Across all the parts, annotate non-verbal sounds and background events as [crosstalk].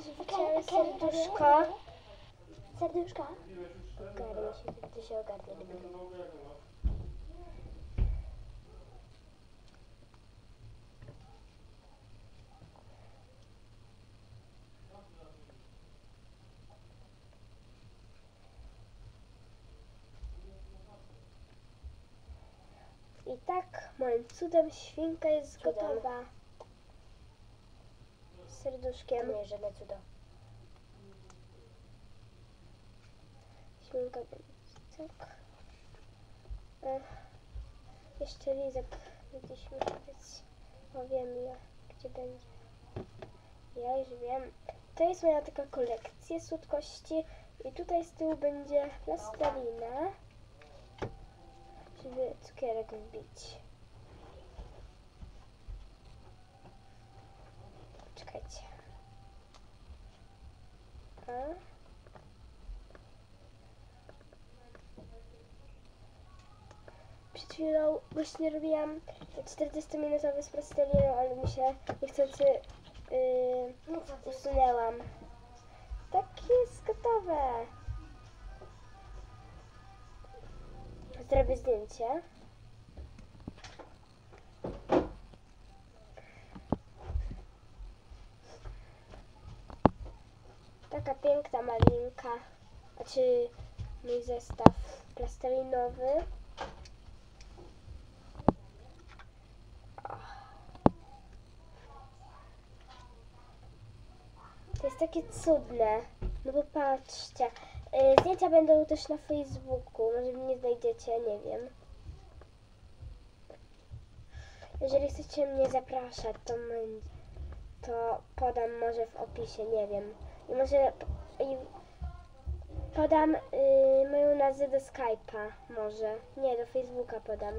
Chciałem serduszko. Serduszko. Ogarnę się, gdy się ogarnę. I tak moim cudem świnka jest Cudem. gotowa. Serduszkiem. Nie, żadne cudo. Będzie tak. E, jeszcze lizek gdzieś musi być. O wiem ja, gdzie będzie. Ja już wiem. To jest moja taka kolekcja słodkości i tutaj z tyłu będzie plastelina, żeby cukierek wbić. Czekajcie. A? Przed chwilą właśnie robiłam 40-minutowy z ale mi się niechcący yy, usunęłam. Tak jest gotowe. Zrobię zdjęcie. Taka piękna malinka, znaczy mój zestaw plastelinowy. To jest takie cudne. No bo patrzcie. y, Zdjęcia będą też na Facebooku. Może mnie znajdziecie, nie wiem. Jeżeli chcecie mnie zapraszać, to, to podam może w opisie, nie wiem. I może podam y, moją nazwę do Skype'a, może. Nie, do Facebooka podam.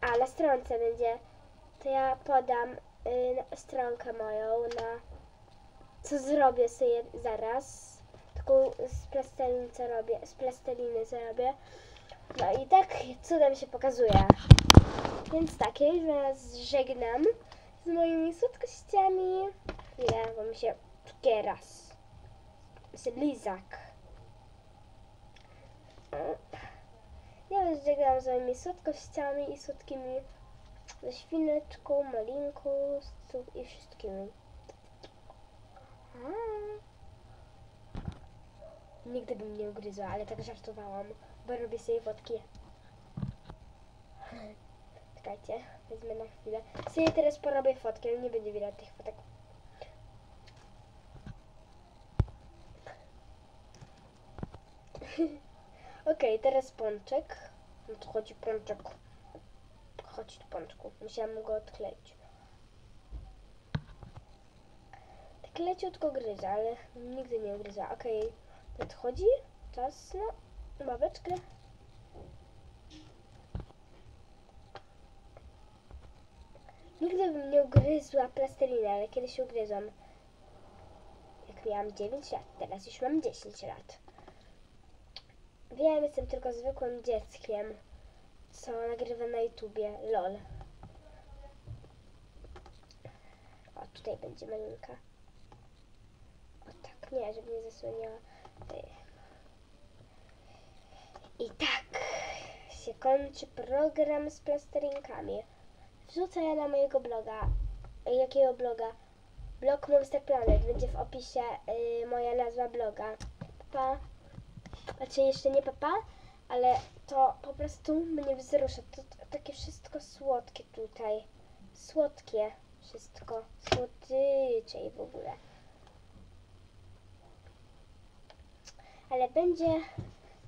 A, na stronce będzie. To ja podam y, na- stronkę moją na co zrobię sobie zaraz. Taką z plasteliny co robię, z plasteliny co robię. No i tak cudem się pokazuje. Więc tak, ja już żegnam z moimi słodkościami. Ile, bo mi się cukieras. Z lizak. Ja was żegnam z moimi słodkościami i słodkimi ze świneczką, cuk- i wszystkimi. Nigdy bym nie ugryzła, ale tak żartowałam, bo robię sobie fotki. [laughs] Czekajcie, wezmę na chwilę. Sobie teraz porobię fotki, ale nie będzie widać tych fotek. Okej, teraz pączek. No to chodzi pączek. Chodź tu pączku. Musiałam go odkleić. Tak leciutko gryza, ale nigdy nie gryza. Okej, nadchodzi czas na babeczkę. Nigdy bym nie ugryzła plasteliny, ale kiedyś ugryzłam. Jak miałam 9 lat, teraz już mam 10 lat. Wiem, jestem tylko zwykłym dzieckiem, co nagrywa na YouTubie. LOL. O, tutaj będzie malinka. O tak, nie, żeby nie zasłaniała. I tak się kończy program z plastelinkami. Wrzucę na mojego bloga. Jakiego bloga? Blog Monster Planet. Będzie w opisie y, moja nazwa bloga. Pa. Znaczy jeszcze nie papa, ale to po prostu mnie wzrusza. To, to takie wszystko słodkie tutaj. Słodkie wszystko. Słodycze i w ogóle. Ale będzie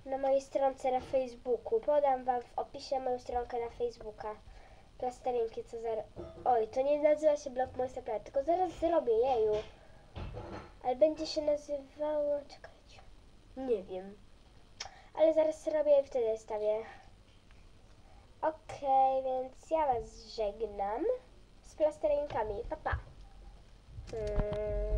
na mojej stronce na Facebooku. Podam Wam w opisie moją stronkę na Facebooka. Plastelinki, co zaraz... Oj, to nie nazywa się blog Monster Planet, tylko zaraz zrobię, jeju. Ale będzie się nazywało... Czekajcie. Nie wiem. Ale zaraz zrobię i wtedy stawię. Okej, więc ja Was żegnam z plastelinkami. Pa, pa. Hmm.